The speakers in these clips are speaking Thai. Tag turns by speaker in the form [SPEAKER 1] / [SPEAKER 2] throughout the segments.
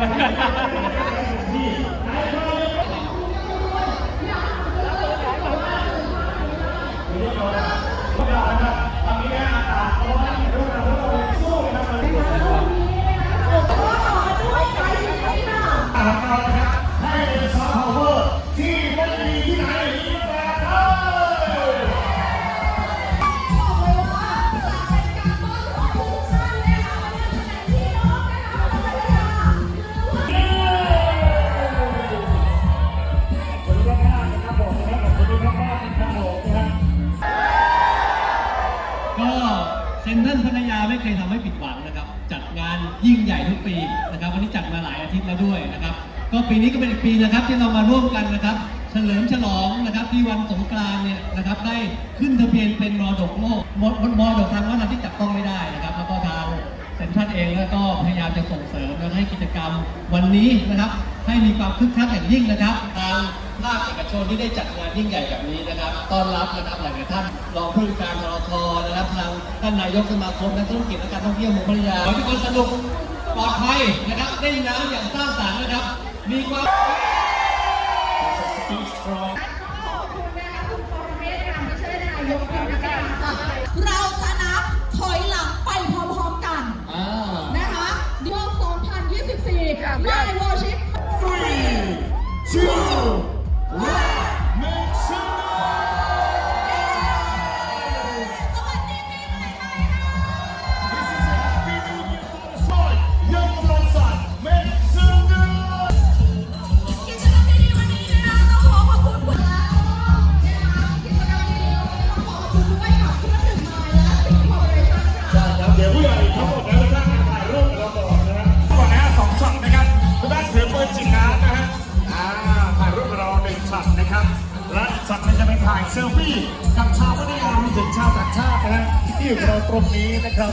[SPEAKER 1] Yeah. ปีนะ
[SPEAKER 2] ครับวันนี้จัดมาหลายอาทิตย์แล้วด้วยนะครับ ก็ปีนี้ก็เป็นอีกปีนะครับที่เรามาร่วมกันนะครับ เฉลิมฉลองนะครับที่วันสงกรานต์เนี่ยนะครับได้ขึ้นทะเบียนเป็นมรดกโลกมรดกทางวัฒนธรรมที่จับต้องไม่ได้นะครับ แล้วก็ทางเซ็นทรัลเองแล้วก็พยายามจะส่งเสริมและให้กิจกรรมวันนี้นะครับ ให้มีความคึกคักอย่างยิ่งนะครับทางภาคเอกชนที่ได้จัดงานยิ่งใหญ่แบบนี้นะครับต้อนรับนะครับหลายท่านรองผู้ว่าการทรทนะครับทางท่านนายกสมาคมนักธุรกิจและการท่องเที่ยวเมืองพัทยาขอทุกคนสนุก ลอดภัยนะครับเล่นน้ำอย่างสร้างสรรค์นะครับ มีความ
[SPEAKER 3] เราจะนับถอยหลังไปพร้อมๆกันนะคะเดือน2024ได้วอชิป3 2 ครับ และจา
[SPEAKER 1] กนั้นจะเป็นถ่ายเซลฟี่กับชาวพัทยารวมถึงชาวต่างชาตินะฮะที่อยู่เราตรงนี้นะครับ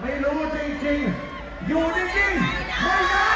[SPEAKER 3] ไม่
[SPEAKER 1] รู้จริงๆ อยู่จริ
[SPEAKER 3] งๆไม่
[SPEAKER 1] ได้